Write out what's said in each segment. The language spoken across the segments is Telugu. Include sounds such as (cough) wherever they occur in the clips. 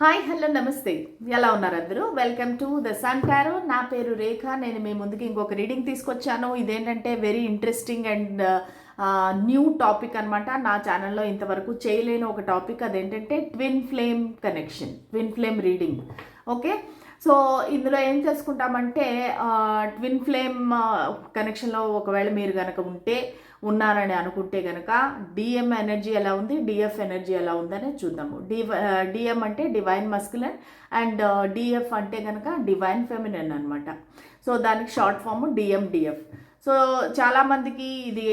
హాయ్ హలో నమస్తే. ఎలా ఉన్నారు అందరూ? Welcome to the sun tarot నా పేరు రేఖ. నేను మీ ముందుకి ఇంకొక రీడింగ్ తీసుకొచ్చాను. ఇదేంటంటే very interesting and new topic అనమాట నా ఛానల్లో ఇంతవరకు చేయలేని ఒక టాపిక్ అదేంటంటే twin flame connection twin flame reading okay so ఇందులో ఏం చేసుకుంటామంటే ట్విన్ ఫ్లేమ్ కనెక్షన్లో ఒకవేళ మీరు కనుక ఉంటే ఉన్నారని అనుకుంటే కనుక డిఎం ఎనర్జీ ఎలా ఉంది? డిఎఫ్ ఎనర్జీ ఎలా ఉందని చూద్దాము. డి డిఎం uh, అంటే డివైన్ మస్కులర్ అండ్ డిఎఫ్ అంటే కనుక డివైన్ ఫెమినన్ అనమాట సో దానికి short form DM DF so చాలామందికి ఇది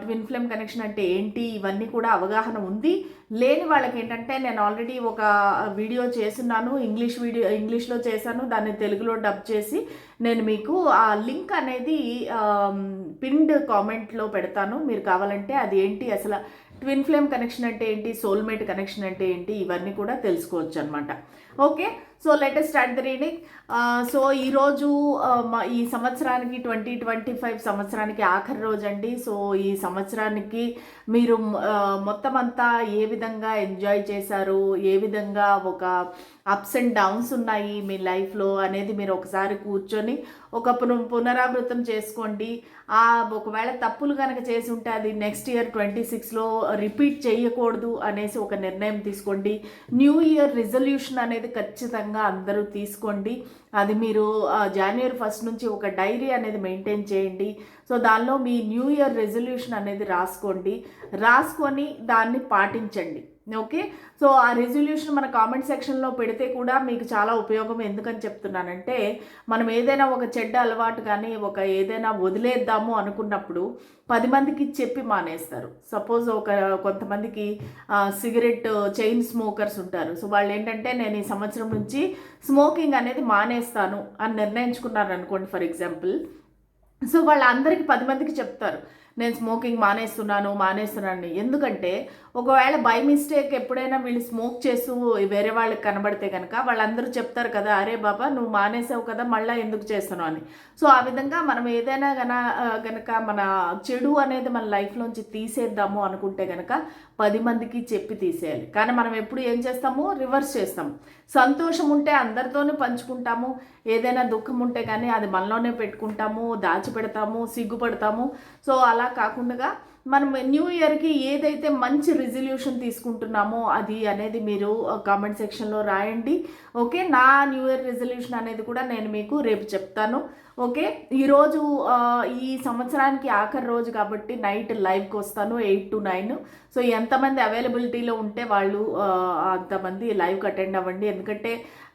ట్విన్ ఫ్లేమ్ కనెక్షన్ అంటే ఏంటి? ఇవన్నీ కూడా అవగాహన ఉంది. లేని వాళ్ళకి ఏంటంటే నేను ఆల్రెడీ ఒక వీడియో చేస్తున్నాను ఇంగ్లీష్ వీడియో ఇంగ్లీష్లో చేశాను దాన్ని తెలుగులో డబ్ చేసి నేను మీకు ఆ లింక్ అనేది పిన్డ్ కామెంట్లో పెడతాను. మీరు కావాలంటే అది ఏంటి? అసలు ట్విన్ ఫ్లేమ్ కనెక్షన్ అంటే ఏంటి? సోల్మేట్ కనెక్షన్ అంటే ఏంటి? ఇవన్నీ కూడా తెలుసుకోవచ్చు అనమాట okay? So let's start the reading so ఈరోజు ఈ సంవత్సరానికి ట్వంటీ ట్వంటీ ఫైవ్ సంవత్సరానికి ఆఖరి రోజు అండి. సో ఈ సంవత్సరానికి మీరు uh, మొత్తం అంతా ఏ విధంగా ఎంజాయ్ చేశారు? ఏ విధంగా ఒక అప్స్ అండ్ డౌన్స్ ఉన్నాయి మీ లైఫ్లో అనేది మీరు ఒకసారి కూర్చొని ఒక పునరావృతం చేసుకోండి. ఆ ఒకవేళ తప్పులు కనుక చేసి ఉంటే అది నెక్స్ట్ ఇయర్ ట్వంటీ సిక్స్లో రిపీట్ చేయకూడదు అనేసి ఒక నిర్ణయం తీసుకోండి. న్యూ ఇయర్ రిజల్యూషన్ అనేది ఖచ్చితంగా అందరూ తీసుకోండి. అది మీరు జనవరి ఫస్ట్ నుంచి ఒక డైరీ అనేది మెయింటైన్ చేయండి. సో దానిలో మీ న్యూ ఇయర్ రెజల్యూషన్ అనేది రాసుకోండి. రాసుకొని దాన్ని పాటించండి. ఓకే? సో ఆ రెజల్యూషన్ మన కామెంట్ సెక్షన్లో పెడితే కూడా మీకు చాలా ఉపయోగం. ఎందుకని చెప్తున్నానంటే మనం ఏదైనా ఒక చెడ్డ అలవాటు కానీ ఒక ఏదైనా వదిలేద్దాము అనుకున్నప్పుడు పది మందికి చెప్పి మానేస్తారు. సపోజ్ ఒక కొంతమందికి సిగరెట్ చైన్ స్మోకర్స్ ఉంటారు. సో వాళ్ళు ఏంటంటే నేను ఈ సంవత్సరం నుంచి స్మోకింగ్ అనేది మానేస్తాను అని నిర్ణయించుకున్నారు అనుకోండి ఫర్ ఎగ్జాంపుల్ సో వాళ్ళందరికీ పది మందికి చెప్తారు. నేను స్మోకింగ్ మానేస్తున్నాను మానేస్తున్నాను ఎందుకంటే ఒకవేళ బై మిస్టేక్ ఎప్పుడైనా వీళ్ళు స్మోక్ చేస్తూ వేరే వాళ్ళకి కనబడితే కనుక వాళ్ళందరూ చెప్తారు కదా అరే బాబా నువ్వు మానేసావు కదా మళ్ళీ ఎందుకు చేస్తున్నావు? అని. సో ఆ విధంగా మనం ఏదైనా గన కనుక మన చెడు అనేది మన లైఫ్లోంచి తీసేద్దాము అనుకుంటే కనుక పది మందికి చెప్పి తీసేయాలి. కానీ మనం ఎప్పుడు ఏం చేస్తాము? రివర్స్ చేస్తాం సంతోషం ఉంటే అందరితోనే పంచుకుంటాము. ఏదైనా దుఃఖం ఉంటే కానీ అది మనలోనే పెట్టుకుంటాము దాచిపెడతాము సిగ్గుపడతాము. సో అలా కాకుండా మనం న్యూ ఇయర్కి ఏదైతే మంచి రిజల్యూషన్ తీసుకుంటున్నామో అది అనేది మీరు కామెంట్ సెక్షన్లో రాయండి. ఓకే? నా న్యూ ఇయర్ రిజల్యూషన్ అనేది కూడా నేను మీకు రేపు చెప్తాను. ఓకే? ఈరోజు ఈ సంవత్సరానికి ఆఖరి రోజు కాబట్టి నైట్ లైవ్కి వస్తాను ఎయిట్ టు నైన్. సో ఎంతమంది అవైలబిలిటీలో ఉంటే వాళ్ళు అంతమంది లైవ్కి అటెండ్ అవ్వండి. ఎందుకంటే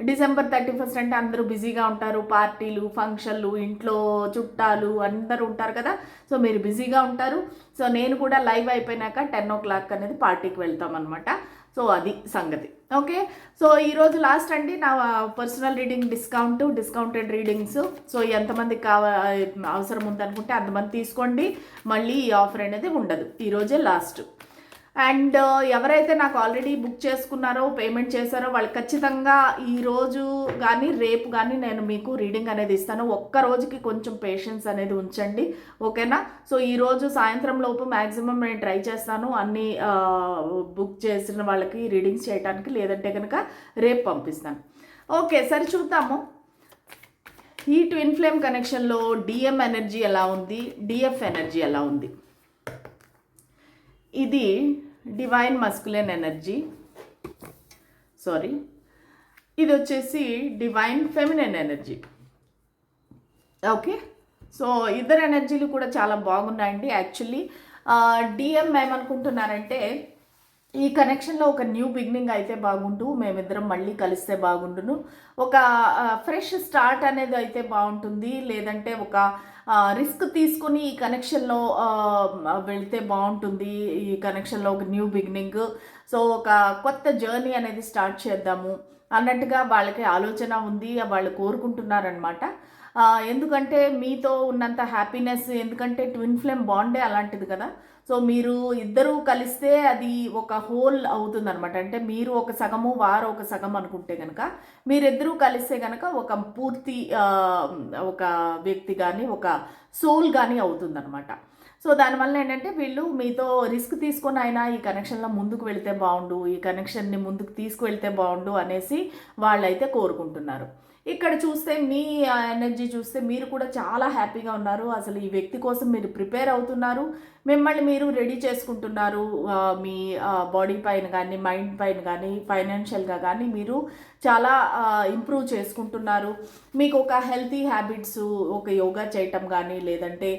డిసెంబర్ థర్టీ ఫస్ట్ అంటే అందరూ బిజీగా ఉంటారు. పార్టీలు ఫంక్షన్లు ఇంట్లో చుట్టాలు అందరూ ఉంటారు కదా. సో మీరు బిజీగా ఉంటారు. సో నేను కూడా లైవ్ అయిపోయినాక టెన్ ఓ క్లాక్ అనేది పార్టీకి వెళ్తాం అనమాట సో అది సంగతి. ఓకే? సో ఈరోజు లాస్ట్ అండి. నా personal reading discount discounted readings so ఎంతమందికి కావ అవసరం ఉందనుకుంటే అంతమంది తీసుకోండి. మళ్ళీ ఈ ఆఫర్ అనేది ఉండదు. ఈరోజే లాస్ట్ అండ్ ఎవరైతే నాకు ఆల్రెడీ బుక్ చేసుకున్నారో పేమెంట్ చేశారో వాళ్ళు ఖచ్చితంగా ఈరోజు కానీ రేపు కానీ నేను మీకు రీడింగ్ అనేది ఇస్తాను. ఒక్క రోజుకి కొంచెం పేషెన్స్ అనేది ఉంచండి. ఓకేనా? సో ఈరోజు సాయంత్రం లోపు మ్యాక్సిమం నేను ట్రై చేస్తాను అన్ని బుక్ చేసిన వాళ్ళకి రీడింగ్స్ చేయడానికి లేదంటే కనుక రేపు పంపిస్తాను. ఓకే సరే చూద్దాము. ఈ ట్విన్ ఫ్లేమ్ కనెక్షన్లో డిఎం ఎనర్జీ ఎలా ఉంది? డిఎఫ్ ఎనర్జీ ఎలా ఉంది? ఇది డివైన్ మస్కులైన్ ఎనర్జీ సారీ ఇది వచ్చేసి divine feminine energy okay so ఇద్దరు ఎనర్జీలు కూడా చాలా బాగున్నాయండి. యాక్చువల్లీ డిఎం ఏమనుకుంటున్నారంటే ఈ కనెక్షన్లో ఒక న్యూ బిగినింగ్ అయితే బాగుండు. మేమిద్దరం మళ్ళీ కలిస్తే బాగుండును. ఒక ఫ్రెష్ స్టార్ట్ అనేది అయితే బాగుంటుంది. లేదంటే ఒక రిస్క్ తీసుకుని ఈ కనెక్షన్లో వెళ్తే బాగుంటుంది. ఈ కనెక్షన్లో ఒక న్యూ బిగినింగ్. సో ఒక కొత్త జర్నీ అనేది స్టార్ట్ చేద్దాము అన్నట్టుగా వాళ్ళకి ఆలోచన ఉంది వాళ్ళు కోరుకుంటున్నారనమాట ఎందుకంటే మీతో ఉన్నంత హ్యాపీనెస్ ఎందుకంటే ట్విన్ ఫ్లేమ్ బాండే అలాంటిది కదా. సో మీరు ఇద్దరూ కలిస్తే అది ఒక హోల్ అవుతుంది అనమాట అంటే మీరు ఒక సగము వారు ఒక సగం అనుకుంటే కనుక మీరిద్దరూ కలిస్తే కనుక ఒక పూర్తి ఒక వ్యక్తి కానీ ఒక సోల్ కానీ అవుతుందనమాట సో దానివల్ల ఏంటంటే వీళ్ళు మీతో రిస్క్ తీసుకొని అయినా ఈ కనెక్షన్లో ముందుకు వెళితే బాగుండు ఈ కనెక్షన్ని ముందుకు తీసుకువెళ్తే బాగుండు అనేసి వాళ్ళైతే కోరుకుంటున్నారు. ఇక్కడ చూస్తే మీ ఎనర్జీ చూస్తే మీరు కూడా చాలా హ్యాపీగా ఉన్నారు. అసలు ఈ వ్యక్తి కోసం మీరు ప్రిపేర్ అవుతున్నారు. మిమ్మల్ని మీరు రెడీ చేసుకుంటున్నారు. మీ బాడీ పైన కానీ మైండ్ పైన కానీ ఫైనాన్షియల్గా కానీ మీరు చాలా ఇంప్రూవ్ చేసుకుంటున్నారు. మీకు ఒక హెల్తీ హ్యాబిట్స్ ఒక యోగా చేయటం కానీ లేదంటే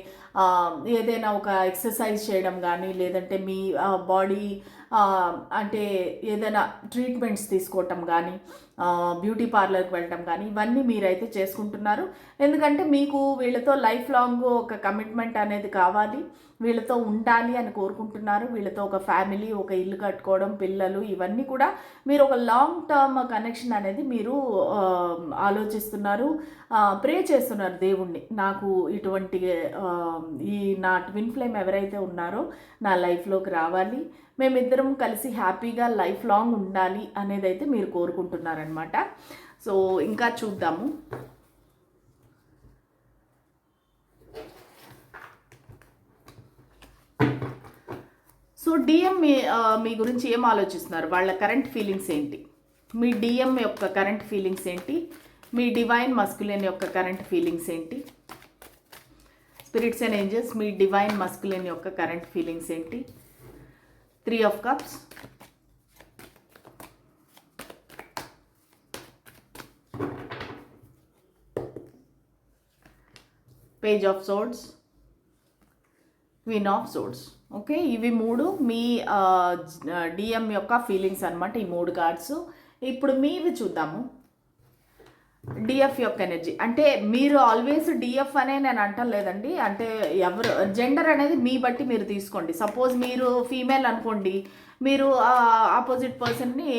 ఏదైనా ఒక ఎక్సర్సైజ్ చేయడం కానీ లేదంటే మీ బాడీ అంటే ఏదైనా ట్రీట్మెంట్స్ తీసుకోవటం కానీ బ్యూటీ పార్లర్కి వెళ్ళటం కానీ ఇవన్నీ మీరైతే చేసుకుంటున్నారు. ఎందుకంటే మీకు వీళ్ళతో లైఫ్ లాంగ్ ఒక కమిట్మెంట్ అనేది కావాలి. వీళ్ళతో ఉండాలి అని కోరుకుంటున్నారు. వీళ్ళతో ఒక ఫ్యామిలీ ఒక ఇల్లు కట్టుకోవడం పిల్లలు ఇవన్నీ కూడా మీరు ఒక లాంగ్ టర్మ్ కనెక్షన్ అనేది మీరు ఆలోచిస్తున్నారు. ప్రే చేస్తున్నారు దేవుణ్ణి. నాకు ఇటువంటి ఈ నా ట్విన్ ఫ్లేమ్ ఎవరైతే ఉన్నారో నా లైఫ్లోకి రావాలి. మేమిద్దరం కలిసి హ్యాపీగా లైఫ్ లాంగ్ ఉండాలి అనేది అయితే మీరు కోరుకుంటున్నారనమాట సో ఇంకా చూద్దాము. సో డిఎం మీ మీ గురించి ఏం ఆలోచిస్తున్నారు? వాళ్ళ కరెంట్ ఫీలింగ్స్ ఏంటి? మీ డిఎం యొక్క కరెంట్ ఫీలింగ్స్ ఏంటి? మీ డివైన్ మస్కులేన్ యొక్క కరెంట్ ఫీలింగ్స్ ఏంటి? స్పిరిట్స్ అండ్ ఏంజల్స్ మీ డివైన్ మస్కులేన్ యొక్క కరెంట్ ఫీలింగ్స్ ఏంటి? Three of cups page of swords queen of swords okay ఇవి మూడు మీ డిఎం యొక్క ఫీలింగ్స్ అనమాట ఈ మూడు కార్డ్స్ ఇప్పుడు మీవి చూద్దాము. డిఎఫ్ యొక్క ఎనర్జీ అంటే మీరు ఆల్వేస్ డిఎఫ్ అనే నేను అంటలేదండి అంటే ఎవరు జెండర్ అనేది మీ బట్టి మీరు తీసుకోండి. సపోజ్ మీరు ఫీమేల్ అనుకోండి మీరు ఆపోజిట్ పర్సన్ని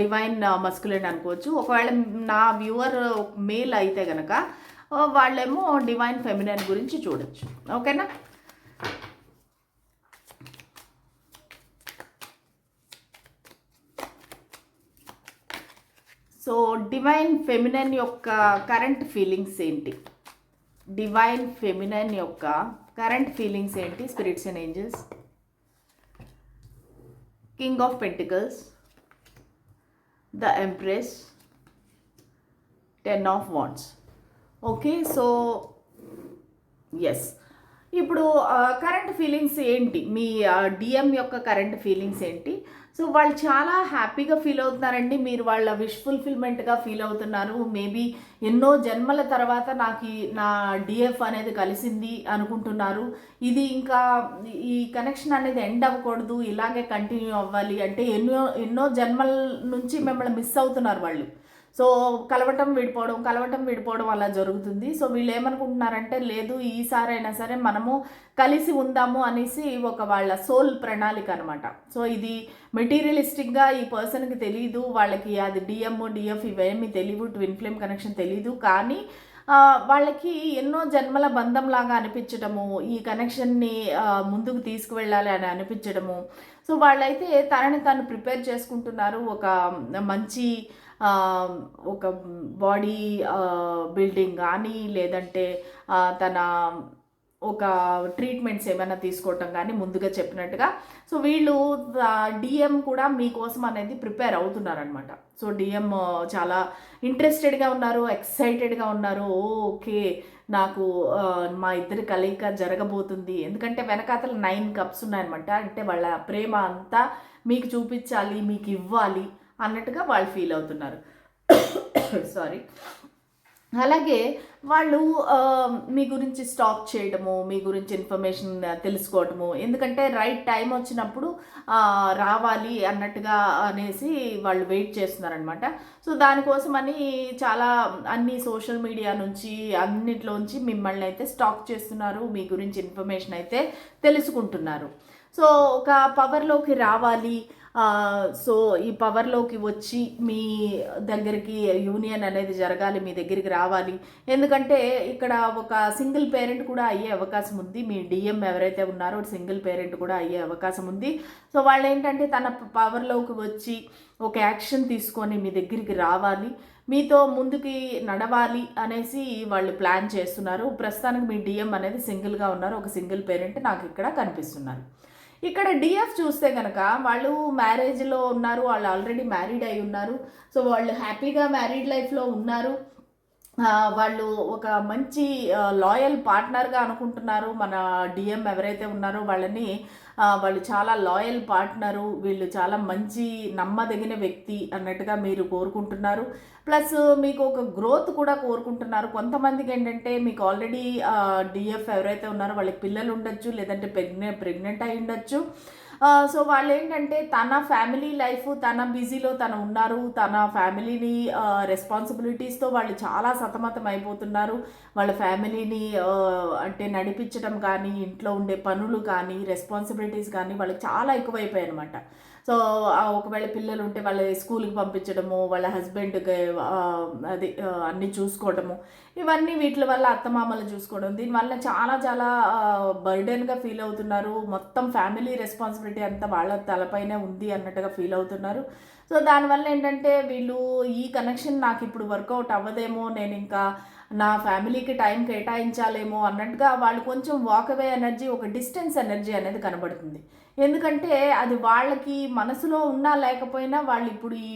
డివైన్ మస్కులేట్ అనుకోవచ్చు. ఒకవేళ నా వ్యూవర్ మేల్ అయితే కనుక వాళ్ళేమో డివైన్ ఫెమినైన్ గురించి చూడొచ్చు. ఓకేనా సో డివైన్ ఫెమినన్ యొక్క కరెంట్ ఫీలింగ్స్ ఏంటి? డివైన్ ఫెమినన్ యొక్క కరెంట్ ఫీలింగ్స్ ఏంటి? Spirits and angels. King of pentacles. The empress. Ten of wands okay so yes. ఇప్పుడు కరెంట్ ఫీలింగ్స్ ఏంటి? మీ డిఎం యొక్క కరెంట్ ఫీలింగ్స్ ఏంటి? సో వాళ్ళు చాలా హ్యాపీగా ఫీల్ అవుతున్నారండి. మీరు వాళ్ళ విష్ ఫుల్ఫిల్మెంట్గా ఫీల్ అవుతున్నారు. మేబీ ఎన్నో జన్మల తర్వాత నాకు నా డిఎఫ్ అనేది కలిసింది అనుకుంటున్నారు. ఇది ఇంకా ఈ కనెక్షన్ అనేది ఎండ్ అవ్వకూడదు. ఇలాగే కంటిన్యూ అవ్వాలి అంటే ఎన్నో ఎన్నో జన్మల నుంచి మిమ్మల్ని మిస్ అవుతున్నారు వాళ్ళు. సో కలవటం విడిపోవడం కలవటం విడిపోవడం అలా జరుగుతుంది. సో వీళ్ళు ఏమనుకుంటున్నారంటే లేదు ఈసారి అయినా సరే మనము కలిసి ఉందాము అనేసి ఒక వాళ్ళ సోల్ ప్రణాళిక అనమాట సో ఇది మెటీరియలిస్టిక్గా ఈ పర్సన్కి తెలియదు వాళ్ళకి అది డిఎం డిఎఫ్ ఇవేమీ తెలియవు ట్విన్ ఫ్లేమ్ కనెక్షన్ తెలియదు కానీ వాళ్ళకి ఎన్నో జన్మల బంధంలాగా అనిపించడము ఈ కనెక్షన్ని ముందుకు తీసుకువెళ్ళాలి అని అనిపించడము సో వాళ్ళైతే తనని తాను ప్రిపేర్ చేసుకుంటున్నారు. ఒక మంచి ఒక బాడీ బిల్డింగ్ కానీ లేదంటే తన ఒక ట్రీట్మెంట్స్ ఏమైనా తీసుకోవటం కానీ ముందుగా చెప్పినట్టుగా సో వీళ్ళు డిఎం కూడా మీకోసం అనేది ప్రిపేర్ అవుతున్నారనమాట సో డిఎం చాలా ఇంట్రెస్టెడ్గా ఉన్నారు ఎక్సైటెడ్గా ఉన్నారు. ఓకే నాకు మా ఇద్దరి కలయిక జరగబోతుంది. ఎందుకంటే వెనకాతల నైన్ కప్స్ ఉన్నాయన్నమాట. అంటే వాళ్ళ ప్రేమ అంతా మీకు చూపించాలి మీకు ఇవ్వాలి. అన్నట్టుగా వాళ్ళు ఫీల్ అవుతున్నారు. (coughs) సారీ అలాగే వాళ్ళు మీ గురించి స్టాక్ చేయడము మీ గురించి ఇన్ఫర్మేషన్ తెలుసుకోవటము ఎందుకంటే రైట్ టైం వచ్చినప్పుడు రావాలి అన్నట్టుగా అనేసి వాళ్ళు వెయిట్ చేస్తున్నారనమాట సో దానికోసమని చాలా అన్ని సోషల్ మీడియా నుంచి అన్నిట్లోంచి మిమ్మల్ని అయితే స్టాక్ చేస్తున్నారు మీ గురించి ఇన్ఫర్మేషన్ అయితే తెలుసుకుంటున్నారు. సో ఒక పవర్లోకి రావాలి సో ఈ పవర్లోకి వచ్చి మీ దగ్గరికి యూనియన్ అనేది జరగాలి మీ దగ్గరికి రావాలి. ఎందుకంటే ఇక్కడ ఒక సింగిల్ పేరెంట్ కూడా అయ్యే అవకాశం ఉంది. మీ డిఎం ఎవరైతే ఉన్నారో సింగిల్ పేరెంట్ కూడా అయ్యే అవకాశం ఉంది. సో వాళ్ళు ఏంటంటే తన పవర్లోకి వచ్చి ఒక యాక్షన్ తీసుకొని మీ దగ్గరికి రావాలి. మీతో ముందుకి నడవాలి అనేసి వాళ్ళు ప్లాన్ చేస్తున్నారు. ప్రస్తుతానికి మీ డిఎం అనేది సింగిల్గా ఉన్నారు. ఒక సింగిల్ పేరెంట్ నాకు ఇక్కడ కనిపిస్తున్నారు. ఇక్కడ డిఎఫ్ చూస్తే కనుక వాళ్ళు మ్యారేజ్లో ఉన్నారు వాళ్ళు ఆల్రెడీ మ్యారీడ్ అయి ఉన్నారు. సో వాళ్ళు హ్యాపీగా మ్యారీడ్ లైఫ్లో ఉన్నారు. వాళ్ళు ఒక మంచి లాయల్ పార్ట్నర్గా అనుకుంటున్నారు. మన డిఎం ఎవరైతే ఉన్నారో వాళ్ళని వాళ్ళు చాలా లాయల్ పార్ట్నరు వీళ్ళు చాలా మంచి నమ్మదగిన వ్యక్తి అన్నట్టుగా మీరు కోరుకుంటున్నారు. ప్లస్ మీకు ఒక గ్రోత్ కూడా కోరుకుంటున్నారు. కొంతమందికి ఏంటంటే మీకు ఆల్రెడీ డిఎఫ్ ఎవరైతే ఉన్నారో వాళ్ళకి పిల్లలు ఉండొచ్చు లేదంటే ప్రెగ్నె ప్రెగ్నెంట్ అయి ఉండొచ్చు సో వాళ్ళు ఏంటంటే తన ఫ్యామిలీ లైఫ్ తన బిజీలో తను ఉన్నారు తన ఫ్యామిలీని రెస్పాన్సిబిలిటీస్తో వాళ్ళు చాలా సతమతం అయిపోతున్నారు. వాళ్ళ ఫ్యామిలీని అంటే నడిపించడం కానీ ఇంట్లో ఉండే పనులు కానీ రెస్పాన్సిబిలిటీస్ కానీ వాళ్ళకి చాలా ఎక్కువైపోయాయి అనమాట సో ఒకవేళ పిల్లలు ఉంటే వాళ్ళ స్కూల్కి పంపించడము వాళ్ళ హస్బెండ్కి అది అన్నీ చూసుకోవడము. ఇవన్నీ వీటి వల్ల అత్తమామలు చూసుకోవడం. దీనివల్ల చాలా చాలా బర్డెన్గా ఫీల్ అవుతున్నారు. మొత్తం ఫ్యామిలీ రెస్పాన్సిబిలిటీ అంతా వాళ్ళ తలపైనే ఉంది అన్నట్టుగా ఫీల్ అవుతున్నారు. సో దానివల్ల ఏంటంటే వీళ్ళు ఈ కనెక్షన్ నాకు ఇప్పుడు వర్కౌట్ అవ్వదేమో నేను ఇంకా నా ఫ్యామిలీకి టైం కేటాయించాలేమో అన్నట్టుగా వాళ్ళు కొంచెం వాక్ అవే ఎనర్జీ ఒక డిస్టెన్స్ ఎనర్జీ అనేది కనబడుతుంది. ఎందుకంటే అది వాళ్ళకి మనసులో ఉన్నా లేకపోయినా వాళ్ళు ఇప్పుడు ఈ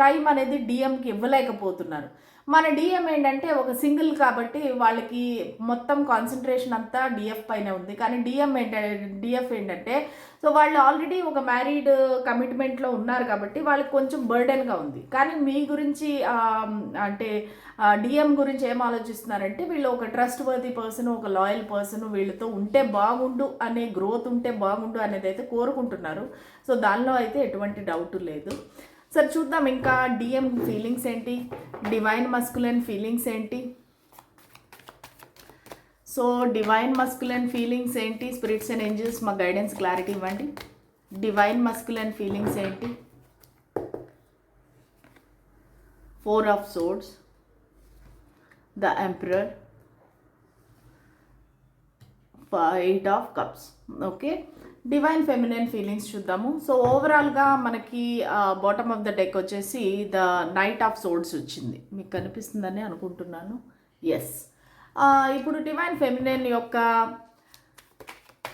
టైం అనేది డిఎంకి ఇవ్వలేకపోతున్నారు. మన డిఎం ఏంటంటే ఒక సింగిల్ కాబట్టి వాళ్ళకి మొత్తం కాన్సన్ట్రేషన్ అంతా డిఎఫ్ పైన ఉంది. కానీ డిఎం ఏంటంటే డిఎఫ్ ఏంటంటే సో వాళ్ళు ఆల్రెడీ ఒక మ్యారీడ్ కమిట్మెంట్లో ఉన్నారు కాబట్టి వాళ్ళకి కొంచెం బర్డెన్గా ఉంది. కానీ మీ గురించి అంటే డిఎం గురించి ఏం ఆలోచిస్తున్నారంటే వీళ్ళు ఒక ట్రస్ట్ వర్తి పర్సన్ ఒక లాయల్ పర్సన్ వీళ్ళతో ఉంటే బాగుండు అనే గ్రోత్ ఉంటే బాగుండు అనేది అయితే కోరుకుంటున్నారు. సో దానిలో అయితే ఎటువంటి డౌట్ లేదు. సరే చూద్దాం ఇంకా డిఎం ఫీలింగ్స్ ఏంటి? డివైన్ మస్కులన్ ఫీలింగ్స్ ఏంటి? సో డివైన్ మస్కులన్ ఫీలింగ్స్ ఏంటి? స్పిరిట్స్ అండ్ ఏంజల్స్ మా గైడెన్స్ క్లారిటీ ఇవ్వండి. డివైన్ మస్కులన్ ఫీలింగ్స్ ఏంటి? Four of swords the emperor eight of cups okay divine feminine feelings చూద్దాము. సో ఓవరాల్గా మనకి బాటమ్ ఆఫ్ ద డెక్ వచ్చేసి ద నైట్ ఆఫ్ సోడ్స్ వచ్చింది. మీకు కనిపిస్తుందని అనుకుంటున్నాను. ఎస్ ఇప్పుడు డివైన్ ఫెమినైన్ యొక్క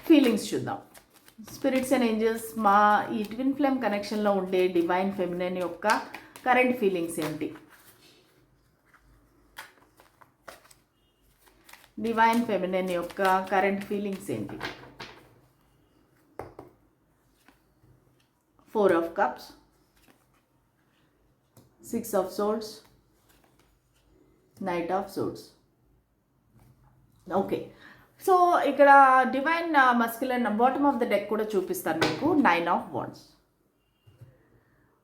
ఫీలింగ్స్ చూద్దాం. స్పిరిట్స్ అండ్ ఏంజల్స్ మా ఈ ట్విన్ ఫ్లేమ్ కనెక్షన్లో ఉండే డివైన్ ఫెమినైన్ యొక్క కరెంట్ ఫీలింగ్స్ ఏంటి? డివైన్ ఫెమినైన్ యొక్క కరెంట్ ఫీలింగ్స్ ఏంటి? Four of cups six of swords knight of swords okay so ఇక్కడ divine muscular bottom of the deck కూడా చూపిస్తాను మీకు. Nine of wands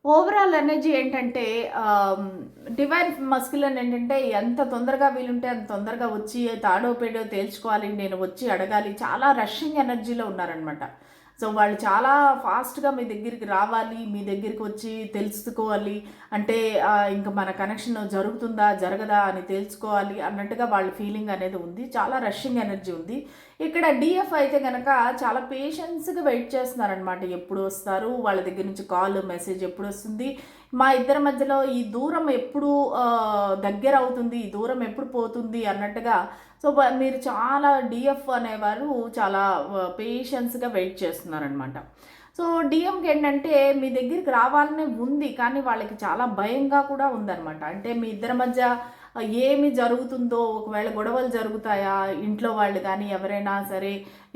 overall energy ఏంటంటే um, డివైన్ మస్కులన్ ఏంటంటే ఎంత తొందరగా వీలుంటే అంత తొందరగా వచ్చి తాడో పేడో తేల్చుకోవాలి నేను వచ్చి అడగాలి. చాలా రషింగ్ ఎనర్జీలో ఉన్నారనమాట సో వాళ్ళు చాలా ఫాస్ట్గా మీ దగ్గరికి రావాలి మీ దగ్గరికి వచ్చి తెలుసుకోవాలి. అంటే ఇంకా మన కనెక్షన్ జరుగుతుందా జరగదా అని తెలుసుకోవాలి అన్నట్టుగా వాళ్ళ ఫీలింగ్ అనేది ఉంది. చాలా రషింగ్ ఎనర్జీ ఉంది. ఇక్కడ డిఎఫ్ అయితే కనుక చాలా పేషెన్స్గా వెయిట్ చేస్తున్నారనమాట ఎప్పుడు వస్తారు? వాళ్ళ దగ్గర నుంచి కాల్ మెసేజ్ ఎప్పుడు వస్తుంది? మా ఇద్దరి మధ్యలో ఈ దూరం ఎప్పుడు దగ్గర అవుతుంది? ఈ దూరం ఎప్పుడు పోతుంది? అన్నట్టుగా సో మీరు చాలా డిఎఫ్ అనేవారు చాలా పేషెన్స్గా వెయిట్ చేస్తున్నారనమాట సో డిఎంకి ఏంటంటే మీ దగ్గరికి రావాలనే ఉంది కానీ వాళ్ళకి చాలా భయంగా కూడా ఉందన్నమాట. అంటే మీ ఇద్దరి మధ్య ఏమి జరుగుతుందో ఒకవేళ గొడవలు జరుగుతాయా ఇంట్లో వాళ్ళు కానీ ఎవరైనా సరే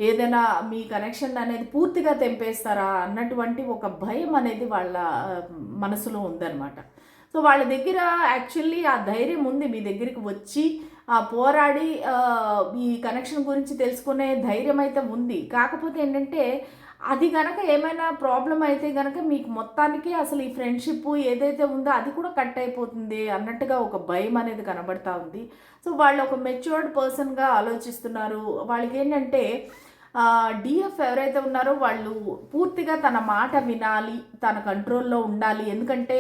ఏదైనా మీ కనెక్షన్ అనేది పూర్తిగా తెంపేస్తారా అన్నటువంటి ఒక భయం అనేది వాళ్ళ మనసులో ఉందన్నమాట. సో వాళ్ళ దగ్గర యాక్చువల్లీ ఆ ధైర్యం ఉంది మీ దగ్గరికి వచ్చి ఆ పోరాడి ఈ కనెక్షన్ గురించి తెలుసుకునే ధైర్యం అయితే ఉంది. కాకపోతే ఏంటంటే అది గనక ఏమైనా ప్రాబ్లం అయితే గనక మీకు మొత్తానికి అసలు ఈ ఫ్రెండ్షిప్ ఏదైతే ఉందో అది కూడా కట్ అయిపోతుంది అన్నట్టుగా ఒక భయం అనేది కనబడతా ఉంది. సో వాళ్ళు ఒక మెచ్యూర్డ్ పర్సన్గా ఆలోచిస్తున్నారు. వాళ్ళకి ఏంటంటే డిఎఫ్ ఎవరైతే ఉన్నారో వాళ్ళు పూర్తిగా తన మాట వినాలి తన కంట్రోల్లో ఉండాలి. ఎందుకంటే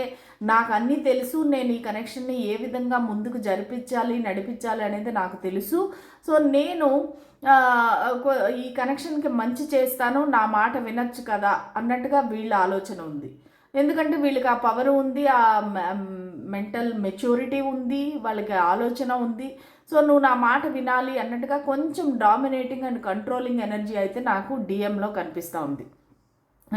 నాకు అన్నీ తెలుసు నేను ఈ కనెక్షన్ని ఏ విధంగా ముందుకు జరిపించాలి నడిపించాలి అనేది నాకు తెలుసు. సో నేను ఈ కనెక్షన్కి మంచి చేస్తాను నా మాట వినొచ్చు కదా అన్నట్టుగా వీళ్ళ ఆలోచన ఉంది. ఎందుకంటే వీళ్ళకి ఆ పవర్ ఉంది ఆ మెంటల్ మెచ్యూరిటీ ఉంది వాళ్ళకి ఆలోచన ఉంది. సో నువ్వు నా మాట వినాలి అన్నట్టుగా కొంచెం డామినేటింగ్ అండ్ కంట్రోలింగ్ ఎనర్జీ అయితే నాకు డిఎంలో కనిపిస్తూ ఉంది.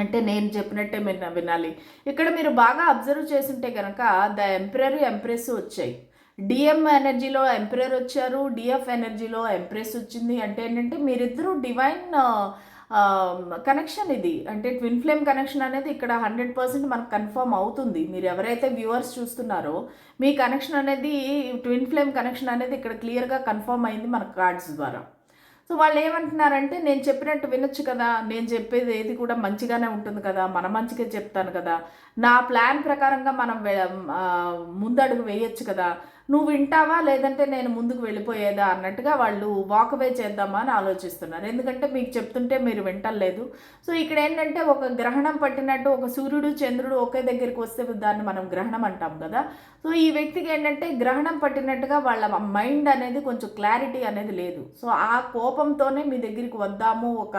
అంటే నేను చెప్పినట్టే మీరు వినాలి. ఇక్కడ మీరు బాగా అబ్జర్వ్ చేస్తుంటే కనుక ద ఎంప్రర్ ఎంప్రెస్ వచ్చాయి. డిఎం ఎనర్జీలో ఎంప్రయర్ వచ్చారు డిఎఫ్ ఎనర్జీలో ఎంప్రెస్ వచ్చింది. అంటే ఏంటంటే మీరిద్దరూ డివైన్ కనెక్షన్ ఇది. అంటే ట్విన్ ఫ్లేమ్ కనెక్షన్ అనేది ఇక్కడ హండ్రెడ్ పర్సెంట్ మనకు కన్ఫర్మ్ అవుతుంది. మీరు ఎవరైతే వ్యూవర్స్ చూస్తున్నారో మీ కనెక్షన్ అనేది ట్విన్ ఫ్లేమ్ కనెక్షన్ అనేది ఇక్కడ క్లియర్గా కన్ఫర్మ్ అయింది మన కార్డ్స్ ద్వారా. సో వాళ్ళు ఏమంటున్నారంటే నేను చెప్పినట్టు వినొచ్చు కదా నేను చెప్పేది ఏది కూడా మంచిగానే ఉంటుంది కదా మన మంచిగా చెప్తాను కదా. నా ప్లాన్ ప్రకారంగా మనం ముందడుగు వేయొచ్చు కదా నువ్వు వింటావా? లేదంటే నేను ముందుకు వెళ్ళిపోయేదా? అన్నట్టుగా వాళ్ళు వాకవే చేద్దామా? అని ఆలోచిస్తున్నారు. ఎందుకంటే మీకు చెప్తుంటే మీరు వింటలేదు సో ఇక్కడ ఏంటంటే ఒక గ్రహణం పట్టినట్టు ఒక సూర్యుడు చంద్రుడు ఒకే దగ్గరికి వస్తే దాన్ని మనం గ్రహణం అంటాం కదా. సో ఈ వ్యక్తికి ఏంటంటే గ్రహణం పట్టినట్టుగా వాళ్ళ మైండ్ అనేది కొంచెం క్లారిటీ అనేది లేదు. సో ఆ కోపంతోనే మీ దగ్గరికి వద్దాము. ఒక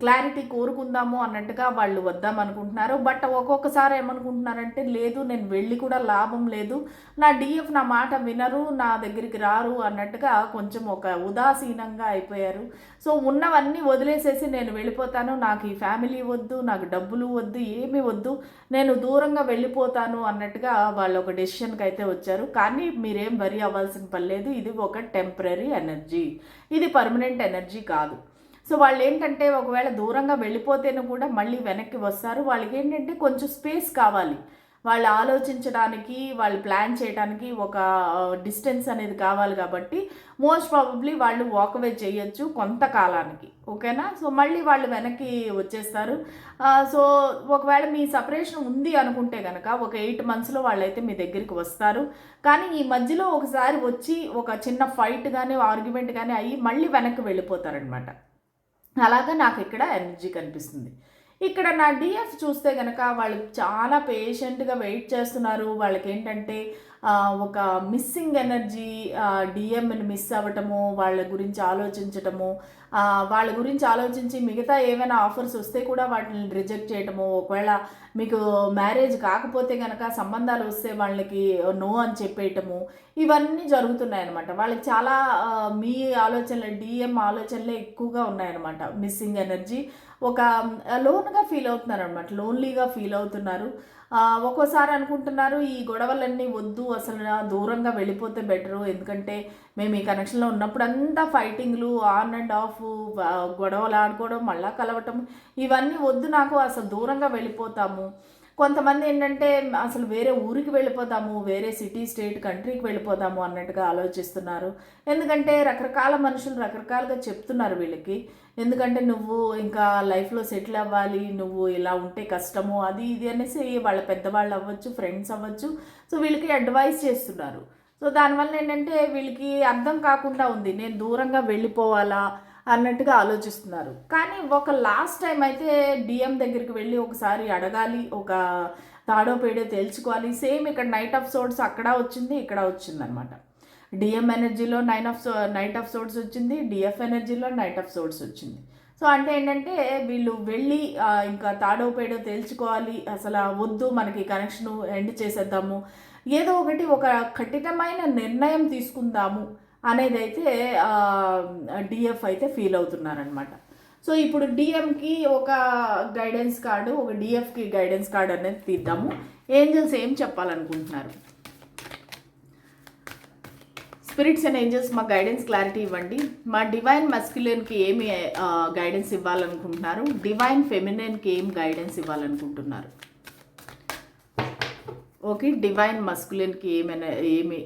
క్లారిటీ కోరుకుందాము అన్నట్టుగా వాళ్ళు వద్దాం అనుకుంటున్నారు బట్ ఒక్కొక్కసారి ఏమనుకుంటున్నారంటే లేదు నేను వెళ్ళి కూడా లాభం లేదు. నా డిఎఫ్ నా మాట వినరు నా దగ్గరికి రారు అన్నట్టుగా కొంచెం ఒక ఉదాసీనంగా అయిపోయారు. సో ఉన్నవన్నీ వదిలేసేసి నేను వెళ్ళిపోతాను. నాకు ఈ ఫ్యామిలీ వద్దు నాకు డబ్బులు వద్దు ఏమీ వద్దు. నేను దూరంగా వెళ్ళిపోతాను అన్నట్టుగా వాళ్ళు ఒక డెసిషన్కి అయితే వచ్చారు. కానీ మీరేం వరి అవ్వాల్సిన పని లేదు. ఇది ఒక టెంపరీ ఎనర్జీ ఇది పర్మనెంట్ ఎనర్జీ కాదు. సో వాళ్ళు ఏంటంటే ఒకవేళ దూరంగా వెళ్ళిపోతేనే కూడా మళ్ళీ వెనక్కి వస్తారు. వాళ్ళకి ఏంటంటే కొంచెం స్పేస్ కావాలి. వాళ్ళు ఆలోచించడానికి వాళ్ళు ప్లాన్ చేయడానికి ఒక డిస్టెన్స్ అనేది కావాలి కాబట్టి మోస్ట్ ప్రాబబ్లీ వాళ్ళు వాకవే చేయొచ్చు కొంతకాలానికి. ఓకేనా? సో మళ్ళీ వాళ్ళు వెనక్కి వచ్చేస్తారు. సో ఒకవేళ మీ సపరేషన్ ఉంది అనుకుంటే కనుక ఒక ఎయిట్ మంత్స్లో వాళ్ళైతే మీ దగ్గరికి వస్తారు. కానీ ఈ మధ్యలో ఒకసారి వచ్చి ఒక చిన్న ఫైట్ కానీ ఆర్గ్యుమెంట్ కానీ అయ్యి మళ్ళీ వెనక్కి వెళ్ళిపోతారనమాట. అలాగా నాకు ఇక్కడ ఎనర్జీ కనిపిస్తుంది. ఇక్కడ నా డిఎఫ్ చూస్తే కనుక వాళ్ళు చాలా పేషెంట్గా వెయిట్ చేస్తున్నారు. వాళ్ళకి ఏంటంటే ఒక మిస్సింగ్ ఎనర్జీ డిఎంని మిస్ అవ్వటము వాళ్ళ గురించి ఆలోచించటము వాళ్ళ గురించి ఆలోచించి మిగతా ఏమైనా ఆఫర్స్ వస్తే కూడా వాటిని రిజెక్ట్ చేయటము. ఒకవేళ మీకు మ్యారేజ్ కాకపోతే కనుక సంబంధాలు వస్తే వాళ్ళకి నో అని చెప్పేయటము. ఇవన్నీ జరుగుతున్నాయి అనమాట వాళ్ళకి చాలా మీ ఆలోచనలు డిఎం ఆలోచనలే ఎక్కువగా ఉన్నాయన్నమాట. మిస్సింగ్ ఎనర్జీ ఒక లోన్గా ఫీల్ అవుతున్నారు అనమాట లోన్లీగా ఫీల్ అవుతున్నారు. ఒక్కోసారి అనుకుంటున్నారు ఈ గొడవలన్నీ వద్దు అసలు దూరంగా వెళ్ళిపోతే బెటరు. ఎందుకంటే మేము ఈ కనెక్షన్లో ఉన్నప్పుడు అంతా ఫైటింగ్లు ఆన్ అండ్ ఆఫ్ గొడవలు ఆడుకోవడం మళ్ళా కలవటం ఇవన్నీ వద్దు నాకు అసలు దూరంగా వెళ్ళిపోతాము. కొంతమంది ఏంటంటే అసలు వేరే ఊరికి వెళ్ళిపోతాము వేరే సిటీ స్టేట్ కంట్రీకి వెళ్ళిపోతాము అన్నట్టుగా ఆలోచిస్తున్నారు. ఎందుకంటే రకరకాల మనుషులు రకరకాలుగా చెప్తున్నారు వీళ్ళకి. ఎందుకంటే నువ్వు ఇంకా లైఫ్లో సెటిల్ అవ్వాలి నువ్వు ఇలా ఉంటే కష్టము అది ఇది అనేసి వాళ్ళ పెద్దవాళ్ళు అవ్వచ్చు ఫ్రెండ్స్ అవ్వచ్చు. సో వీళ్ళకి అడ్వైస్ చేస్తున్నారు. సో దానివల్ల ఏంటంటే వీళ్ళకి అర్థం కాకుండా ఉంది. నేను దూరంగా వెళ్ళిపోవాలా? అన్నట్టుగా ఆలోచిస్తున్నారు. కానీ ఒక లాస్ట్ టైం అయితే డిఎం దగ్గరికి వెళ్ళి ఒకసారి అడగాలి ఒక తాడో పేడో తెలుసుకోవాలి సేమ్ ఇక్కడ నైట్ ఆఫ్ సోర్స్ అక్కడ వచ్చింది ఇక్కడ వచ్చింది అనమాట డిఎం ఎనర్జీలో nine of so knight of swords వచ్చింది డిఎఫ్ ఎనర్జీలో నైట్ ఆఫ్ సోర్స్ వచ్చింది. సో అంటే ఏంటంటే వీళ్ళు వెళ్ళి ఇంకా తాడో పేడో తేల్చుకోవాలి అసలు వద్దు మనకి కనెక్షన్ ఎండ్ చేసేద్దాము. ఏదో ఒకటి ఒక కఠినమైన నిర్ణయం తీసుకుందాము. అనేది అయితే డిఎఫ్ అయితే ఫీల్ అవుతున్నారనమాట సో ఇప్పుడు డిఎంకి ఒక గైడెన్స్ కార్డు ఒక డిఎఫ్కి గైడెన్స్ కార్డు అనేది తీద్దాము. ఏంజల్స్ ఏం చెప్పాలనుకుంటున్నారు? స్పిరిట్స్ అండ్ ఏంజల్స్ మా గైడెన్స్ క్లారిటీ ఇవ్వండి. మా డివైన్ మస్క్యులన్కి ఏమి గైడెన్స్ ఇవ్వాలనుకుంటున్నారు? డివైన్ ఫెమినైన్కి ఏం గైడెన్స్ ఇవ్వాలనుకుంటున్నారు? ఓకే డివైన్ మస్కులిన్కి ఏమైనా ఏమి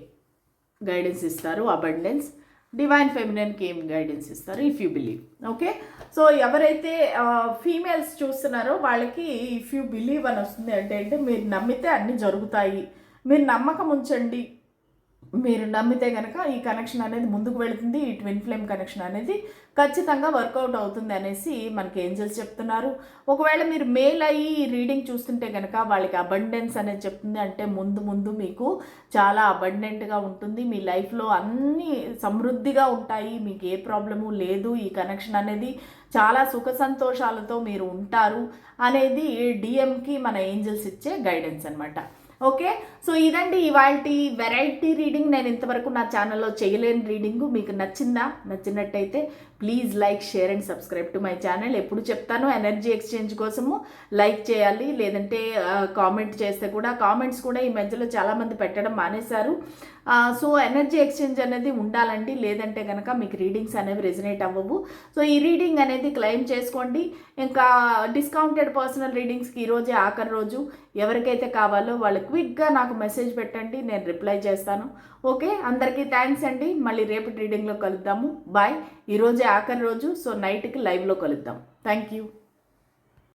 గైడెన్స్ ఇస్తారు అబండెన్స్ డివైన్ ఫెమినన్కి ఏం గైడెన్స్ ఇస్తారు if you believe okay so ఎవరైతే ఫీమేల్స్ చూస్తున్నారో వాళ్ళకి ఇఫ్ యూ బిలీవ్ అని వస్తుంది. అంటే అంటే మీరు నమ్మితే అన్నీ జరుగుతాయి. మీరు నమ్మకం ఉంచండి మీరు నమ్మితే కనుక ఈ కనెక్షన్ అనేది ముందుకు వెళుతుంది ఈ ట్విన్ ఫ్లేమ్ కనెక్షన్ అనేది ఖచ్చితంగా వర్కౌట్ అవుతుంది అనేసి మనకి ఏంజల్స్ చెప్తున్నారు. ఒకవేళ మీరు మేల్ అయ్యి రీడింగ్ చూస్తుంటే కనుక వాళ్ళకి అబండెన్స్ అనేది చెప్తుంది. అంటే ముందు ముందు మీకు చాలా అబండెంట్గా ఉంటుంది. మీ లైఫ్లో అన్నీ సమృద్ధిగా ఉంటాయి. మీకు ఏ ప్రాబ్లము లేదు. ఈ కనెక్షన్ అనేది చాలా సుఖ సంతోషాలతో మీరు ఉంటారు అనేది డిఎంకి మన ఏంజల్స్ ఇచ్చే గైడెన్స్ అనమాట ఓకే? సో ఇదండి ఇవాళ వెరైటీ రీడింగ్. నేను ఇంతవరకు నా ఛానల్లో చేయలేని రీడింగు. మీకు నచ్చిందా? నచ్చినట్టయితే please like share and subscribe to my channel. ఎప్పుడు చెప్తాను ఎనర్జీ ఎక్స్చేంజ్ కోసము లైక్ చేయాలి. లేదంటే కామెంట్ చేస్తే కూడా కామెంట్స్ కూడా ఈ మధ్యలో చాలామంది పెట్టడం మానేశారు. సో ఎనర్జీ ఎక్స్చేంజ్ అనేది ఉండాలండి. లేదంటే కనుక మీకు రీడింగ్స్ అనేవి రెజినేట్ అవ్వవు. సో ఈ రీడింగ్ అనేది క్లెయిమ్ చేసుకోండి. ఇంకా డిస్కౌంటెడ్ పర్సనల్ రీడింగ్స్కి ఈరోజే ఆఖరి రోజు ఎవరికైతే కావాలో వాళ్ళు క్విక్గా నాకు మెసేజ్ పెట్టండి. నేను రిప్లై చేస్తాను. ఓకే? అందరికీ థ్యాంక్స్ అండి. మళ్ళీ రేపటి రీడింగ్లో కలుద్దాము. బాయ్ ఈరోజే ఆఖరి రోజు. సో నైట్కి లైవ్లో కలుద్దాం. Thank you